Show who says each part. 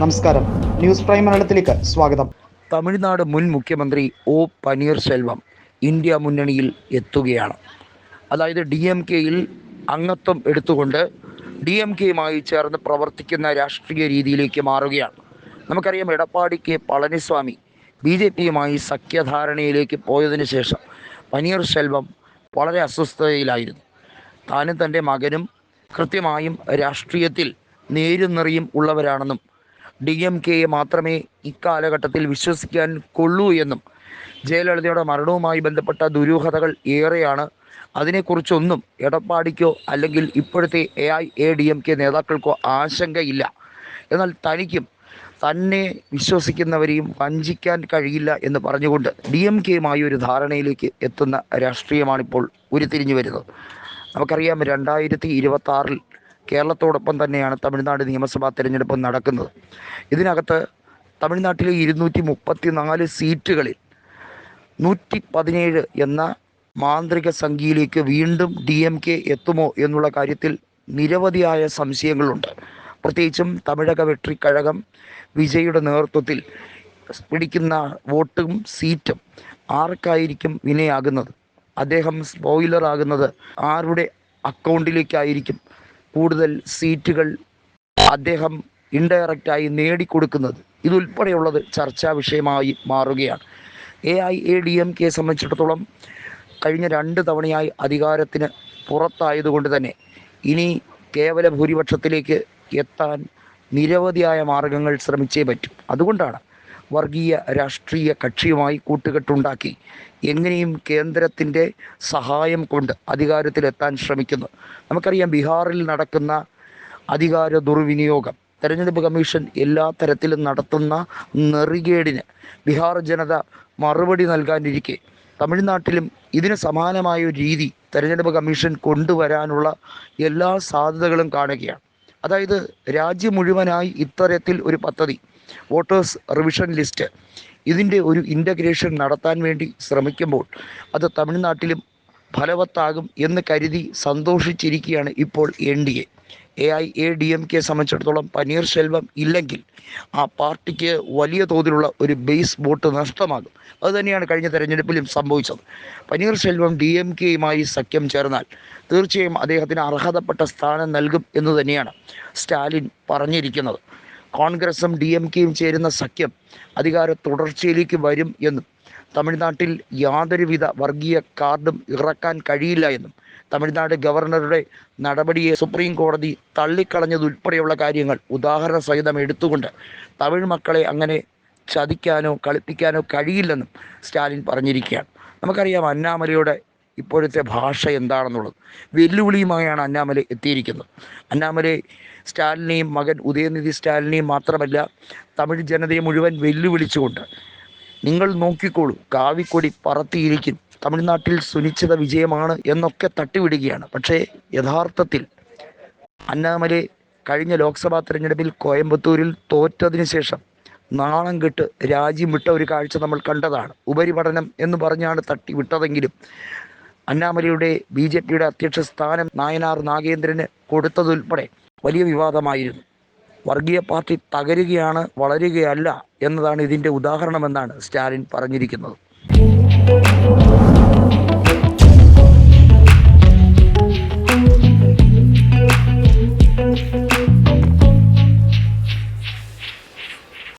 Speaker 1: നമസ്കാരം. News prime മലയാളത്തിലേക്ക് സ്വാഗതം.
Speaker 2: തമിഴ്നാട് മുൻ മുഖ്യമന്ത്രി ഒ പനീർശെൽവം ഇന്ത്യ മുന്നണിയിൽ എത്തുകയാണ്. അതായത് ഡി എം കെയിൽ അംഗത്വം എടുത്തുകൊണ്ട് ഡി എം കെയുമായി ചേർന്ന് പ്രവർത്തിക്കുന്ന രാഷ്ട്രീയ രീതിയിലേക്ക് മാറുകയാണ്. നമുക്കറിയാം Edappadi K Palaniswami B J പിയുമായി സഖ്യധാരണയിലേക്ക് പോയതിനു ശേഷം പനീർശെൽവം വളരെ അസ്വസ്ഥതയിലായിരുന്നു. താനും തന്റെ മകനും കൃത്യമായും രാഷ്ട്രീയത്തിൽ നേരും ഉള്ളവരാണെന്നും ഡി എം കെയെ മാത്രമേ ഇക്കാലഘട്ടത്തിൽ വിശ്വസിക്കാൻ കൊള്ളൂ എന്നും ജയലളിതയുടെ മരണവുമായി ബന്ധപ്പെട്ട ദുരൂഹതകൾ ഏറെയാണ്. അതിനെക്കുറിച്ചൊന്നും എടപ്പാടിക്കോ അല്ലെങ്കിൽ ഇപ്പോഴത്തെ A I A D M K നേതാക്കൾക്കോ ആശങ്കയില്ല. എന്നാൽ തനിക്കും തന്നെ വിശ്വസിക്കുന്നവരെയും വഞ്ചിക്കാൻ കഴിയില്ല എന്ന് പറഞ്ഞുകൊണ്ട് ഡി എം കെയുമായി ഒരു ധാരണയിലേക്ക് എത്തുന്ന രാഷ്ട്രീയമാണിപ്പോൾ ഉരുത്തിരിഞ്ഞു വരുന്നത്. നമുക്കറിയാം രണ്ടായിരത്തി ഇരുപത്തി ആറിൽ കേരളത്തോടൊപ്പം തന്നെയാണ് തമിഴ്നാട് നിയമസഭാ തിരഞ്ഞെടുപ്പ് നടക്കുന്നത്. ഇതിനകത്ത് തമിഴ്നാട്ടിലെ ഇരുന്നൂറ്റി മുപ്പത്തി നാല് സീറ്റുകളിൽ നൂറ്റി പതിനേഴ് എന്ന മാന്ത്രിക സംഖ്യയിലേക്ക് വീണ്ടും ഡി എം കെ എത്തുമോ എന്നുള്ള കാര്യത്തിൽ നിരവധിയായ സംശയങ്ങളുണ്ട്. പ്രത്യേകിച്ചും തമിഴക വെട്രിക്കഴകം വിജയുടെ നേതൃത്വത്തിൽ പിടിക്കുന്ന വോട്ടും സീറ്റും ആർക്കായിരിക്കും വിനയാകുന്നത്? അദ്ദേഹം സ്പോയിലർ ആകുന്നത് ആരുടെ അക്കൗണ്ടിലേക്കായിരിക്കും? കൂടുതൽ സീറ്റുകൾ അദ്ദേഹം ഇൻഡയറക്റ്റായി നേടിക്കൊടുക്കുന്നത്. ഇതുൾപ്പെടെയുള്ളത് ചർച്ചാ വിഷയമായി മാറുകയാണ്. A I A D M കെയെ സംബന്ധിച്ചിടത്തോളം കഴിഞ്ഞ രണ്ട് തവണയായി അധികാരത്തിന് പുറത്തായതുകൊണ്ട് തന്നെ ഇനി കേവല ഭൂരിപക്ഷത്തിലേക്ക് എത്താൻ നിരവധിയായ മാർഗങ്ങൾ ശ്രമിച്ചേ പറ്റൂ. അതുകൊണ്ടാണ് വർഗീയ രാഷ്ട്രീയ കക്ഷിയുമായി കൂട്ടുകെട്ടുണ്ടാക്കി. എങ്ങനെയും കേന്ദ്രത്തിന്റെ സഹായം കൊണ്ട് അധികാരത്തിലെത്താൻ ശ്രമിക്കുന്നു. നമുക്കറിയാം ബീഹാറിൽ നടക്കുന്ന അധികാര ദുർവിനിയോഗം. തെരഞ്ഞെടുപ്പ് കമ്മീഷൻ എല്ലാ തരത്തിലും നടത്തുന്ന നെറികേടിന് ബീഹാർ ജനത മറുപടി നൽകാനിരിക്കെ. തമിഴ്നാട്ടിലും ഇതിന് സമാനമായ ഒരു രീതി തെരഞ്ഞെടുപ്പ് കമ്മീഷൻ കൊണ്ടുവരാനുള്ള എല്ലാ സാധ്യതകളും കാണുകയാണ്. അതായത് രാജ്യം മുഴുവനായി ഇത്തരത്തിൽ ഒരു പദ്ധതി വോട്ടേഴ്സ് റിവിഷൻ ലിസ്റ്റ് ഇതിന്റെ ഒരു ഇന്റഗ്രേഷൻ നടത്താൻ വേണ്ടി ശ്രമിക്കുമ്പോൾ അത് തമിഴ്നാട്ടിലും ഫലവത്താകും എന്ന് കരുതി സന്തോഷിച്ചിരിക്കുകയാണ് ഇപ്പോൾ N D A. A I A D M K സംബന്ധിച്ചിടത്തോളം പനീർശെൽവം ഇല്ലെങ്കിൽ ആ പാർട്ടിക്ക് വലിയ തോതിലുള്ള ഒരു ബേസ് വോട്ട് നഷ്ടമാകും. അതുതന്നെയാണ് കഴിഞ്ഞ തെരഞ്ഞെടുപ്പിലും സംഭവിച്ചത്. പനീർശെൽവം ഡി എം കെയുമായി സഖ്യം ചേർന്നാൽ തീർച്ചയായും അദ്ദേഹത്തിന് അർഹതപ്പെട്ട സ്ഥാനം നൽകും എന്ന് തന്നെയാണ് സ്റ്റാലിൻ പറഞ്ഞിരിക്കുന്നത്. കോൺഗ്രസും ഡി എം കെയും ചേരുന്ന സഖ്യം അധികാര തുടർച്ചയിലേക്ക് വരും എന്നും തമിഴ്നാട്ടിൽ യാതൊരുവിധ വർഗീയ കാർഡും ഇറക്കാൻ കഴിയില്ല എന്നും തമിഴ്നാട് ഗവർണറുടെ നടപടിയെ സുപ്രീം കോടതി തള്ളിക്കളഞ്ഞതുൾപ്പെടെയുള്ള കാര്യങ്ങൾ ഉദാഹരണ സഹിതം എടുത്തുകൊണ്ട് തമിഴ് മക്കളെ അങ്ങനെ ചതിക്കാനോ കളിപ്പിക്കാനോ കഴിയില്ലെന്നും സ്റ്റാലിൻ പറഞ്ഞിരിക്കുകയാണ്. നമുക്കറിയാം അന്നാമലയുടെ ഇപ്പോഴത്തെ ഭാഷ എന്താണെന്നുള്ളത്. വെല്ലുവിളിയുമായാണ് അന്നാമല എത്തിയിരിക്കുന്നത്. അന്നാമലെ സ്റ്റാലിനെയും മകൻ ഉദയനിധി സ്റ്റാലിനെയും മാത്രമല്ല തമിഴ് ജനതയെ മുഴുവൻ വെല്ലുവിളിച്ചുകൊണ്ട് നിങ്ങൾ നോക്കിക്കോളൂ കാവിക്കൊടി പറത്തിയിരിക്കും തമിഴ്നാട്ടിൽ സുനിശ്ചിത വിജയമാണ് എന്നൊക്കെ തട്ടിവിടുകയാണ്. പക്ഷേ യഥാർത്ഥത്തിൽ അന്നാമലെ കഴിഞ്ഞ ലോക്സഭാ തെരഞ്ഞെടുപ്പിൽ കോയമ്പത്തൂരിൽ തോറ്റതിന് ശേഷം നാണം കെട്ട് രാജ്യം വിട്ട ഒരു കാഴ്ച നമ്മൾ കണ്ടതാണ്. ഉപരിപഠനം എന്ന് പറഞ്ഞാണ് തട്ടിവിട്ടതെങ്കിലും അന്നാമലയുടെ ബി ജെ പിയുടെ അധ്യക്ഷ സ്ഥാനം നായനാർ നാഗേന്ദ്രന് കൊടുത്തതുൾപ്പെടെ വലിയ വിവാദമായിരുന്നു. വർഗീയ പാർട്ടി തകരുകയാണ് വളരുകയല്ല എന്നതാണ് ഇതിന്റെ ഉദാഹരണമെന്നാണ് സ്റ്റാലിൻ പറഞ്ഞിരിക്കുന്നത്.